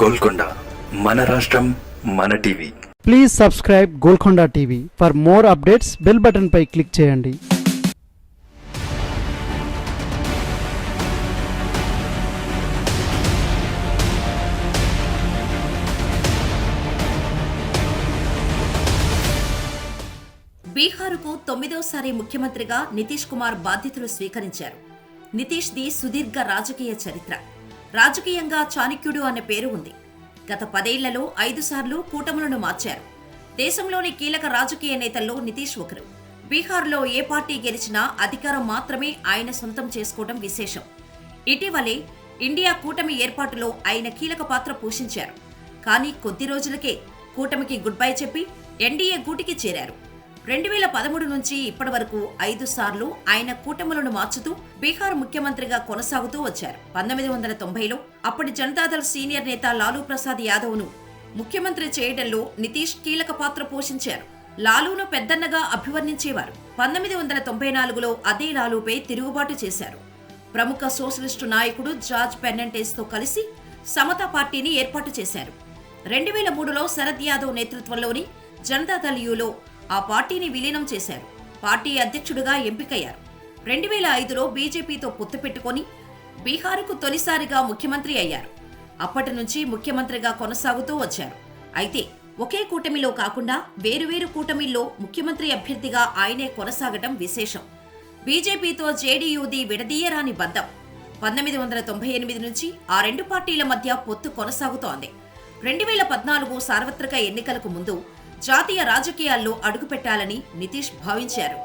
గోల్కొండ మన రాష్ట్రం మన TV. Please subscribe Golconda TV for more updates bell button pi click చేయండి. బీహారుకు తొమ్మిదోసారి ముఖ్యమంత్రిగా నితీష్ కుమార్ బాధ్యతలు స్వీకరించారు. నితీష్ ది సుదీర్ఘ రాజకీయ చరిత్ర. రాజకీయంగా చాణక్యుడు అనే పేరు ఉంది. గత పదేళ్ళలో ఐదు సార్లు కూటములను మార్చారు. దేశంలోని కీలక రాజకీయ నేతల్లో నితీష్ ఒకరు. బీహార్లో ఏ పార్టీ గెలిచినా అధికారం మాత్రమే ఆయన సొంతం చేసుకోవడం విశేషం. ఇటీవలే ఇండియా కూటమి ఏర్పాటులో ఆయన కీలక పాత్ర పోషించారు. కానీ కొద్ది రోజులకే కూటమికి గుడ్ బై చెప్పి ఎన్డీఏ గూటికి చేరారు. రెండు వేల పదమూడు నుంచి ఇప్పటి వరకు ఐదు సార్లు ఆయన కూటములను మార్చుతూ బీహార్ ముఖ్యమంత్రిగా కొనసాగుతూ వచ్చారు. పంతొమ్మిది వందల తొంభైలో అప్పటి జనతాదళ్ సీనియర్ నేత లాలూ ప్రసాద్ యాదవ్ను ముఖ్యమంత్రి చేయడంలో నితీష్ కీలక పాత్ర పోషించారు. లాలూను పెద్దన్నగా అభివర్ణించేవారు. పంతొమ్మిది వందల తొంభై నాలుగులో అదే లాలూపై తిరుగుబాటు చేశారు. ప్రముఖ సోషలిస్టు నాయకుడు జార్జ్ పెర్నంటేస్తో కలిసి సమతా పార్టీని ఏర్పాటు చేశారు. రెండు వేల మూడులో శరద్ యాదవ్ నేతృత్వంలోని జనతాదళ యూలో ఆ పార్టీని విలీనం చేశారు. పార్టీ అధ్యక్షుడిగా ఎంపికయ్యారు. రెండు వేల ఐదులో బీజేపీతో పొత్తు పెట్టుకొని బీహార్కు తొలిసారిగా ముఖ్యమంత్రి అయ్యారు. అప్పటి నుంచి ముఖ్యమంత్రిగా కొనసాగుతూ వచ్చారు. అయితే ఒకే కూటమిలో కాకుండా వేరువేరు కూటమిల్లో ముఖ్యమంత్రి అభ్యర్థిగా ఆయనే కొనసాగటం విశేషం. బీజేపీతో జేడీయూది విడదీయరాని బంధం. పంతొమ్మిది వందల తొంభై ఎనిమిది నుంచి ఆ రెండు పార్టీల మధ్య పొత్తు కొనసాగుతోంది. రెండు వేల పద్నాలుగు సార్వత్రిక ఎన్నికలకు ముందు జాతీయ రాజకీయాల్లో అడుగుపెట్టాలని నితీష్ భావించారు.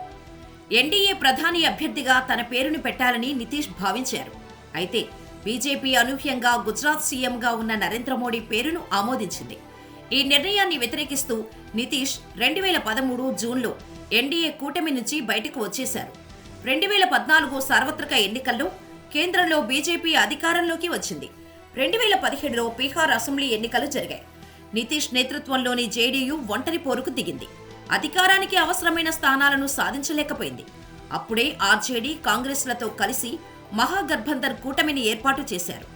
ఎన్డీఏ ప్రధాని అభ్యర్థిగా తన పేరును పెట్టాలని నితీష్ భావించారు. అయితే బీజేపీ అనూహ్యంగా గుజరాత్ సీఎంగా ఉన్న నరేంద్ర మోడీ పేరును ఆమోదించింది. ఈ నిర్ణయాన్ని వ్యతిరేకిస్తూ నితీష్ రెండు వేల పదమూడు జూన్లో ఎన్డీఏ కూటమి నుంచి బయటకు వచ్చేశారు. రెండు వేల పద్నాలుగు సార్వత్రిక ఎన్నికల్లో కేంద్రంలో బీజేపీ అధికారంలోకి వచ్చింది. రెండు వేల పదిహేడులో బీహార్ అసెంబ్లీ ఎన్నికలు జరిగాయి. నితీష్ నేతృత్వంలోని జేడీయూ ఒంటరి పోరుకు దిగింది. అధికారానికి అవసరమైన స్థానాలను సాధించలేకపోయింది. అప్పుడే ఆర్జేడీ కాంగ్రెస్లతో కలిసి మహాగఠబంధన్ కూటమిని ఏర్పాటు చేశారు.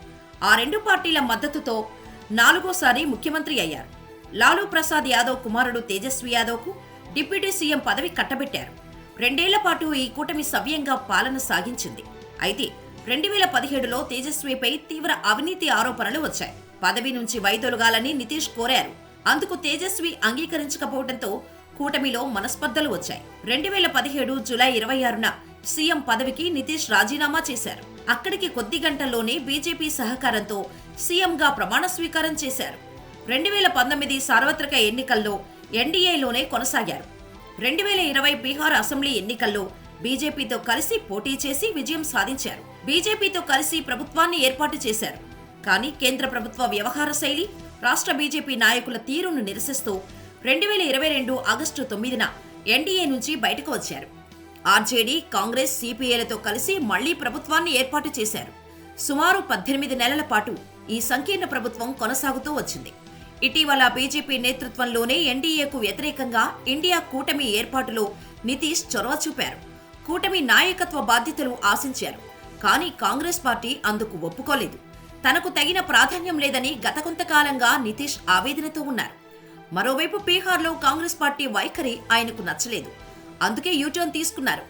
ఆ రెండు పార్టీల మద్దతుతో నాలుగోసారి ముఖ్యమంత్రి అయ్యారు. లాలూ ప్రసాద్ యాదవ్ కుమారుడు తేజస్వి యాదవ్కు డిప్యూటీ సీఎం పదవి కట్టబెట్టారు. రెండేళ్ళ పాటు ఈ కూటమి సవ్యంగా పాలన సాగించింది. అయితే రెండు వేల పదిహేడులో తేజస్విపై తీవ్ర అవినీతి ఆరోపణలు వచ్చాయి. పదవి నుంచి వైదొలగాలని నితీష్ కోరారు. అందుకు తేజస్వి అంగీకరించకపోవడంతో కూటమిలో మనస్పర్ధలు వచ్చాయి. రెండు వేల పదిహేడు జులై ఇరవై ఆరున సీఎం పదవికి నితీష్ రాజీనామా చేశారు. అక్కడికి కొద్ది గంటల్లోనే బీజేపీ సహకారంతో సీఎంగా ప్రమాణ స్వీకారం చేశారు. రెండు వేల పంతొమ్మిది సార్వత్రిక ఎన్నికల్లో ఎన్డీఏలోనే కొనసాగారు. రెండు వేల ఇరవై బీహార్ అసెంబ్లీ ఎన్నికల్లో బీజేపీతో కలిసి పోటీ చేసి విజయం సాధించారు. బీజేపీతో కలిసి ప్రభుత్వాన్ని ఏర్పాటు చేశారు. కానీ కేంద్ర ప్రభుత్వ వ్యవహార శైలి రాష్ట్ర బీజేపీ నాయకుల తీరును నిరసిస్తూ రెండు వేల ఇరవై రెండు ఆగస్టు తొమ్మిదిన ఎన్డీఏ నుంచి బయటకు వచ్చారు. ఆర్జేడీ కాంగ్రెస్ సిపిఐలతో కలిసి మళ్ళీ ప్రభుత్వాన్ని ఏర్పాటు చేశారు. సుమారు పద్దెనిమిది నెలల పాటు ఈ సంకీర్ణ ప్రభుత్వం కొనసాగుతూ వచ్చింది. ఇటీవల బీజేపీ నేతృత్వంలోనే ఎన్డీఏకు వ్యతిరేకంగా ఇండియా కూటమి ఏర్పాటులో నితీష్ చొరవ చూపారు. కూటమి నాయకత్వ బాధ్యతలు ఆశించారు కానీ కాంగ్రెస్ పార్టీ అందుకు ఒప్పుకోలేదు. తనకు తగిన ప్రాధాన్యం లేదని గత కొంతకాలంగా నితీష్ ఆవేదనతో ఉన్నారు. మరోవైపు బీహార్లో కాంగ్రెస్ పార్టీ వైఖరి ఆయనకు నచ్చలేదు. అందుకే యూటర్న్ తీసుకున్నారు.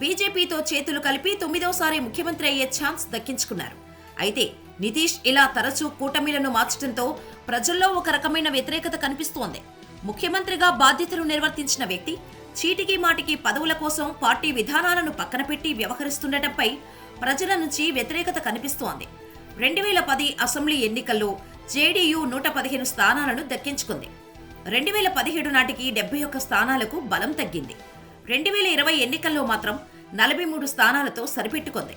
బీజేపీతో చేతులు కలిపి తొమ్మిదోసారి ముఖ్యమంత్రి అయ్యే ఛాన్స్ దక్కించుకున్నారు. అయితే నితీష్ ఇలా తరచూ కూటమిలను మార్చడంతో ప్రజల్లో ఒక రకమైన వ్యతిరేకత కనిపిస్తోంది. ముఖ్యమంత్రిగా బాధ్యతలు నిర్వర్తించిన వ్యక్తి చీటికి మాటికి పదవుల కోసం పార్టీ విధానాలను పక్కన పెట్టి వ్యవహరిస్తుండటంపై ప్రజల నుంచి వ్యతిరేకత కనిపిస్తోంది. రెండు వేల పది అసెంబ్లీ ఎన్నికల్లో జేడీయూ నూట పదిహేను స్థానాలను దక్కించుకుంది. రెండు వేల పదిహేడు నాటికి డెబ్బై ఒక్క స్థానాలకు బలం తగ్గింది. రెండు వేల ఇరవై ఎన్నికల్లో మాత్రం నలభై మూడు స్థానాలతో సరిపెట్టుకుంది.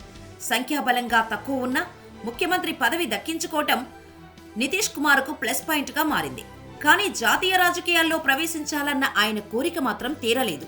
సంఖ్యాబలంగా తక్కువ ఉన్న ముఖ్యమంత్రి పదవి దక్కించుకోవటం నితీష్ కుమార్కు ప్లస్ పాయింట్గా మారింది. కానీ జాతీయ రాజకీయాల్లో ప్రవేశించాలన్న ఆయన కోరిక మాత్రం తీరలేదు.